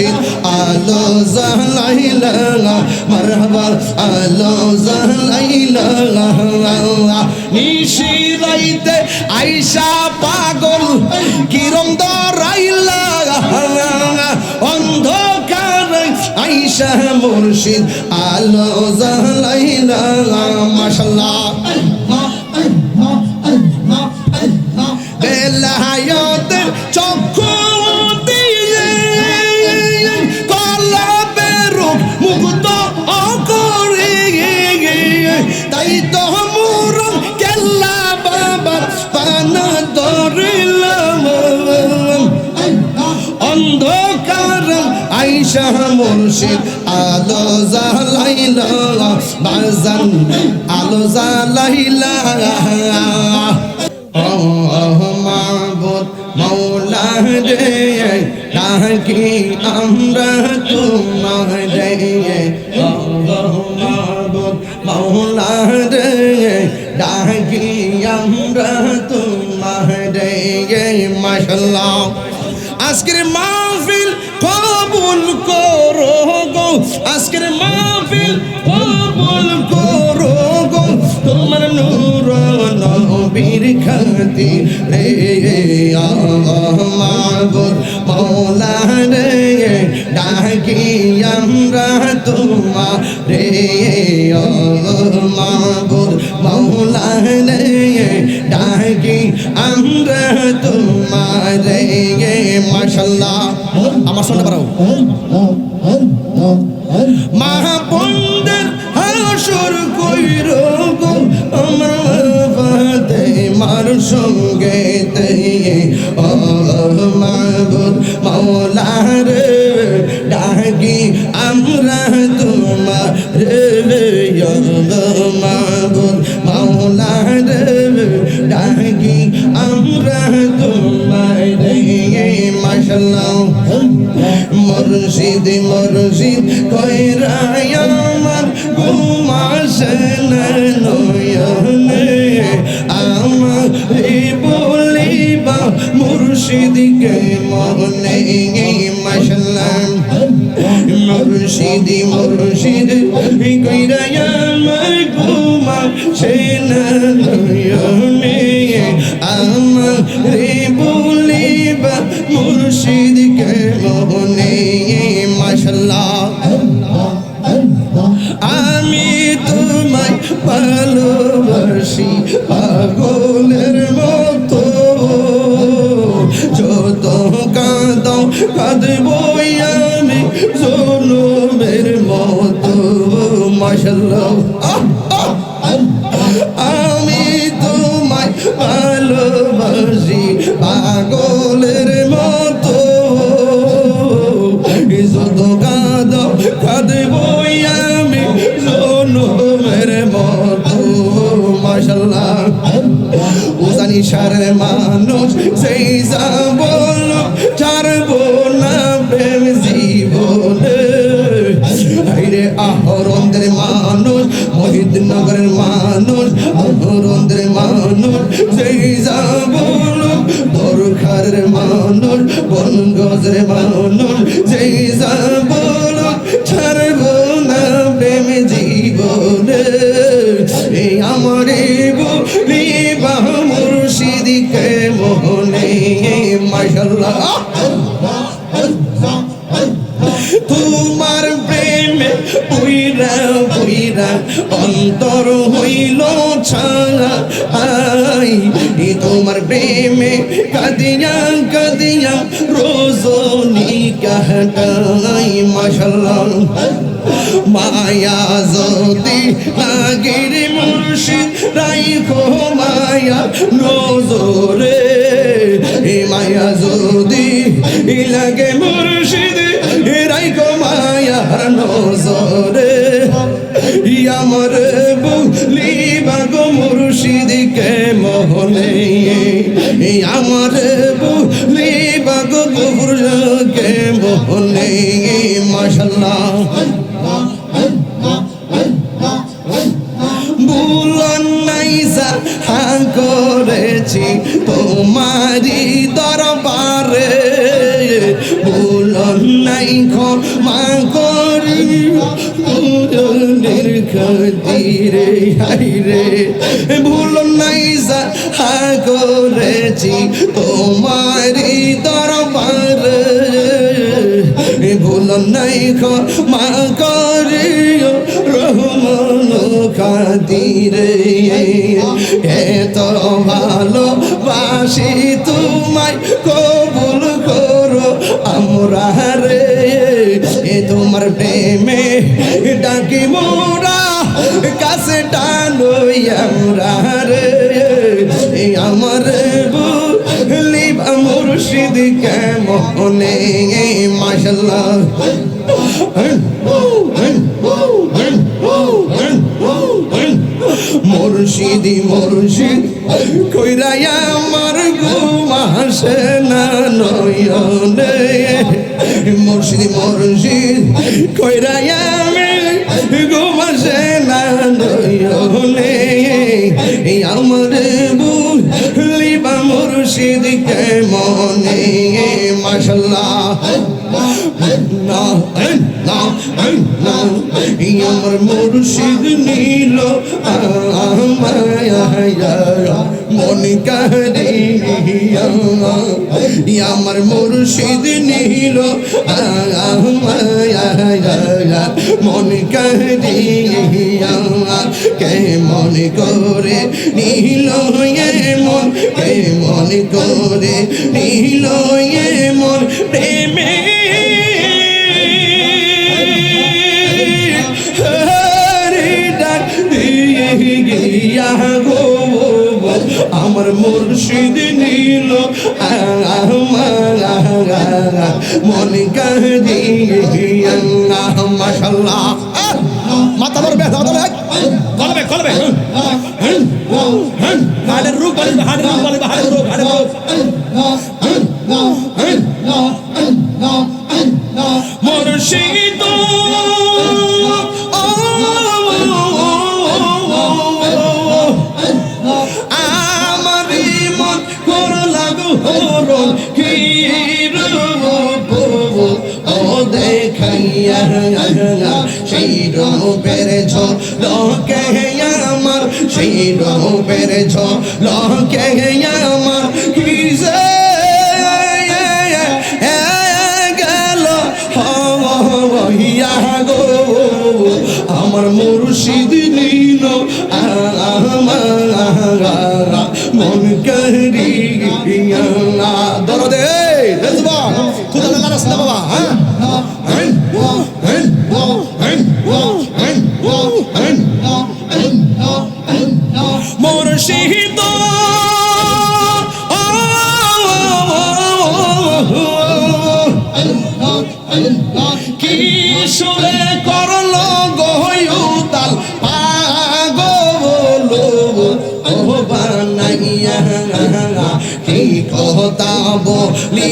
মুর্শিদ আলো জালাইলা মারহাবা, আলো জালাইলা নিশি রাইতে আইসা পাগল কিরম দরাইলা অন্ধকার আইসা মুর্শিদ, আলো জালাইলা মাশাল্লাহ। বেলায়তের চক্ষু মুর্শিদ আলো জালাইলা বাজান, আলো জালাইলা মাবুদ মৌলা রে ডাকি আমরা তোমারে মাবুদ মৌলা রে ডাকি আমরা তোমারে মাশাল্লাহ আজকের মাহফিল খাতি রে মাবুদ মৌলা রে ডাকি আমরা তোমার রে মাবুদ মৌলা রে ডাকি আমরা তোমার রে মাশাল্লাহ আমার শুনতে পারো ও মাহবুদ মৌলা রে ডাকি আমরা তোমার রে মাহবুদ মৌলা রে ডাকি আমরা তোমার রে মাশাল্লাহ মুর্শিদ মুর্শিদ কইরায় আমার ঘুমাসে নয়নে মুর্শিদি মুর্শিদ কইরায় আমার ঘুমাসে নয়নে আমার বলিবা মুর্শিদকে মনে মাশাল্লাহ আমি তোমায় ভালোবাসি, পাগলের মতো। কাঁদবই আমি জনমের মতো মাশাল্লাহ Ah! অন্তর হইল ছাই তোমার প্রেমে কাদিয়া কাদিয়া রোজনি কাহটাই মাশাল্লাহ। মায়া যদি আগের মুর্শিদ রাইখো মায়া নজরে মায়া যদি লাগে মুর্শিদ রাইখো মায়া নজরে আমার বলি বাগো মুর্শিদকে মোহনে আমার বলি বাগো মুর্শিদকে মোহনে মাশাল্লাহ। বুলন নাইসা হাঁ করেছি তোমারি দরবারে বুলন নাই ক্ষমা খাতিরে হাইরে, ভুল নাই যা, হা করেছি। তোমারি দরবারে, ভুল নাই ক্ষমা করিও রহমান খাতিরে এত ভালোবাসি তোমায়, কবুল করো আমরা রে। তোমার প্রেমে ডাকি মোরা কাছে টানো আমরা রে আমার লিবা মুর্শিদ কেমনে? মাশাল্লাহ মুর্শিদি, মুর্শিদ কইরাই আমার ঘুমাসে না নয়নে। মুর্শিদি, মুর্শিদ কইরাই আমি আমার বুল লিবা মুর্শিদ কে মনে মাশাল্লাহ। না না না আমার মুর্শিদ নীল মন কারিয়া আমার মুর্শিদ নীল। মন কারিয়া কে মন করে নীল মন, কে মন করে নীল মন, প্রেমে আমার মুর্শিদ নীল। মন মাশাল্লাহ মাথা মারবে দাদা কলবে কলবে হাড়ের রূপ বলে হাড়ের রূপ বলে হাড়ের রূপ হাড়ের রূপ। মুর্শিদ। রূপের ঝলকে আমার, সেই রূপের ঝলকে আমার। কি যে গেল হইয়া গো। আমার মুর্শিদ নীল আমার মন করিয়া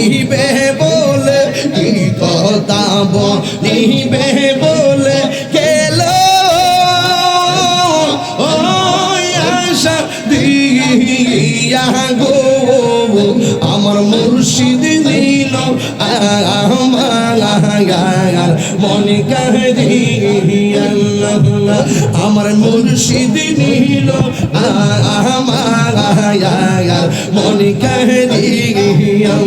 বলিবে বলে কি কথা নিবে বলে গেল। আশা দিয়া গো আমার মুর্শিদ আমার মনে কাহিয়া আমার মুর্শিদ নীল আমার মনে কাহিয়া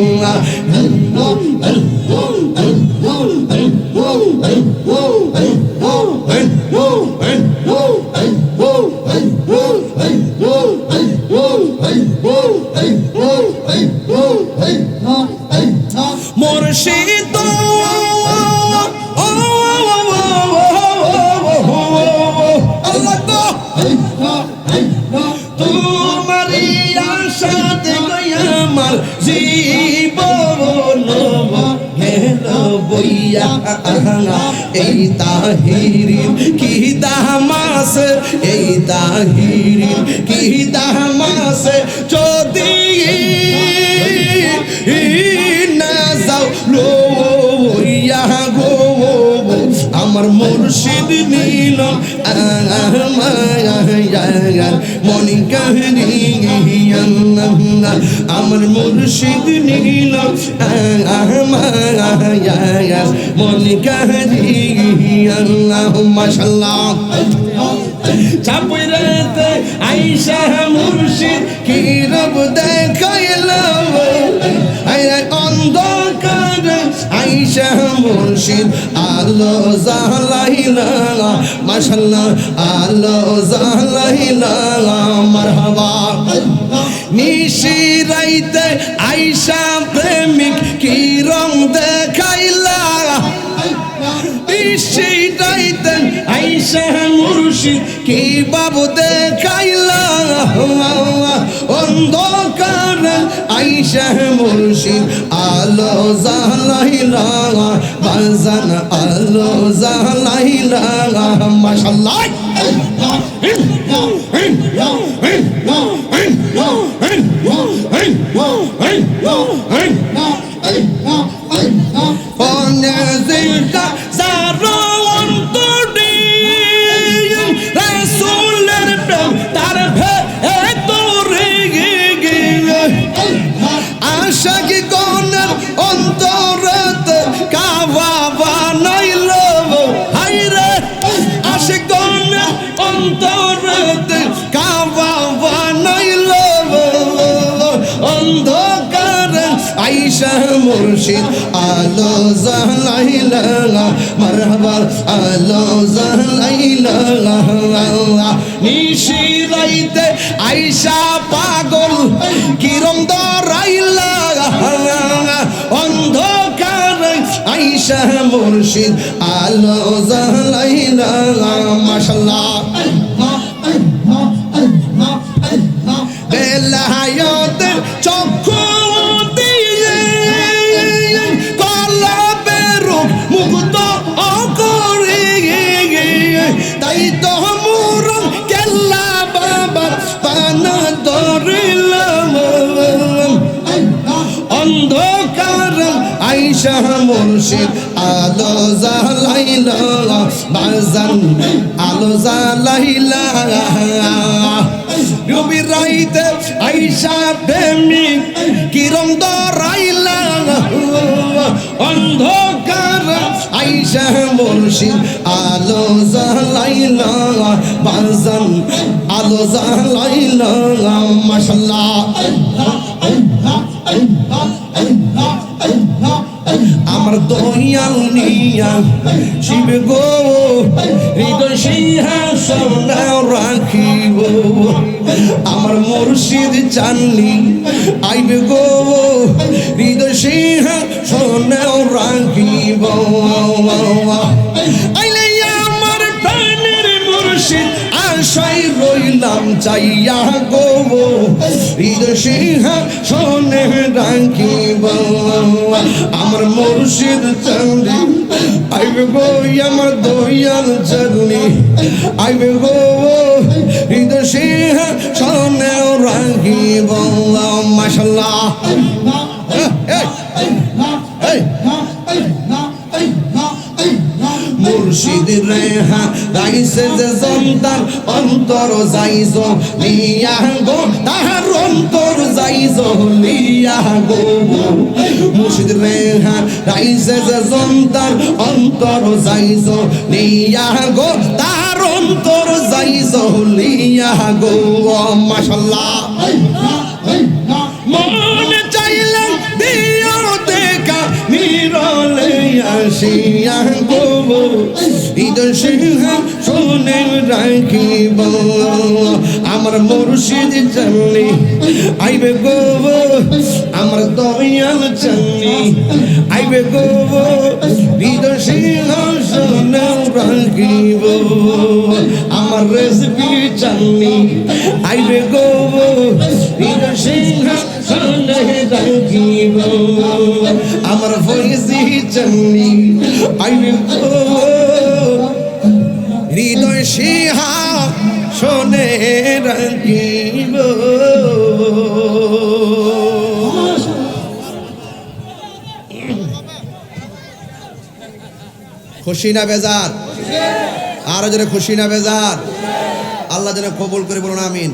মুর্শিদ তোমারি আশাতে আমার জীবন গেল বইয়া এই তাহিরির কি দামাস এই তাহিরির কি যদি না যাও লো গো। আমার মুর্শিদ নীল মনে কাহিয়া আমার মুর্শিদ নীল মনে কাহিয়া মাশাল্লাহ চাপড়াতে আইসা মুর্শিদ, কি রব দেখাইলাম আইরা অন্ধকার আইসা মুর্শিদ, আলো জালাইলা মাশাল্লাহ আলো জালাইলা মারহাবা। নিশি রাইতে আইসা প্রেমিক, কি আইসা মুর্শিদ কি বাবু দেখাইলা? অন্ধকার আইসা মুর্শিদ, আলো জালাইলা বাজান আলো জালাইলা মাশাল্লাহ। অনেজিটা যারো মুর্শিদ আলো জালাইলা মারহাবা, আলো জালাইলা নিশি রাইতে আইসা পাগল কিরম দরাইলা অন্ধকার আইসা মুর্শিদ, আলো জালাইলা মাশাল্লাহ। আইসা মুর্শিদ, আলো জালাইলা বাজান, আলো জালাইলা রবি রাইতে আইসা প্রেমিক কিরম দরাইলা অন্ধকার আইসা মুর্শিদ, আলো জালাইলা বাজান, আলো জালাইলা মাশাল্লাহ। আমার দয়াল নিয়া। শিব গো, হৃদয় সিংহাসন রাখিব। আমার মুর্শিদ চাননি, আইবে গো, হৃদয় সিংহাসন রাখিব। রইলাম চাইয়া গো হৃদয় সিংহাসনে রাখিব আমার মুর্শিদ চান্দি আইবে গো আমার দয়াল চরণি, আইবে গো। হৃদয় সিংহাসনে রাখিব মাশাল্লাহ। মুর্শিদ রেহা রাইছে যে জন্তার অন্তর যাইজ লিয়া গো, তাহার অন্তর যাইজ লিয়া গো মুর্শিদ রেহা রাইছে যে জন্তার অন্তর যাইজ লিয়া গো, তাহার অন্তর যাইজ লিয়া গো। মাশাল্লাহ। মন চাইলে দিও দেখা, নিরলে আসিয়া সিংহ শুনে রাখিব আমার মুর্শিদ চান্নি আইবে গো আমার দয়াল চান্নি আইবে গো হৃদয় সিংহ শুনে রাখিব আমার রেসিপি চান্নি আইবে গো হৃদয় সিংহ আমার ফইজি চান্নি খুশি না বেজার? আরও যেন খুশি না বেজার? আল্লাহ যেন কবুল করে বলুন আমিন।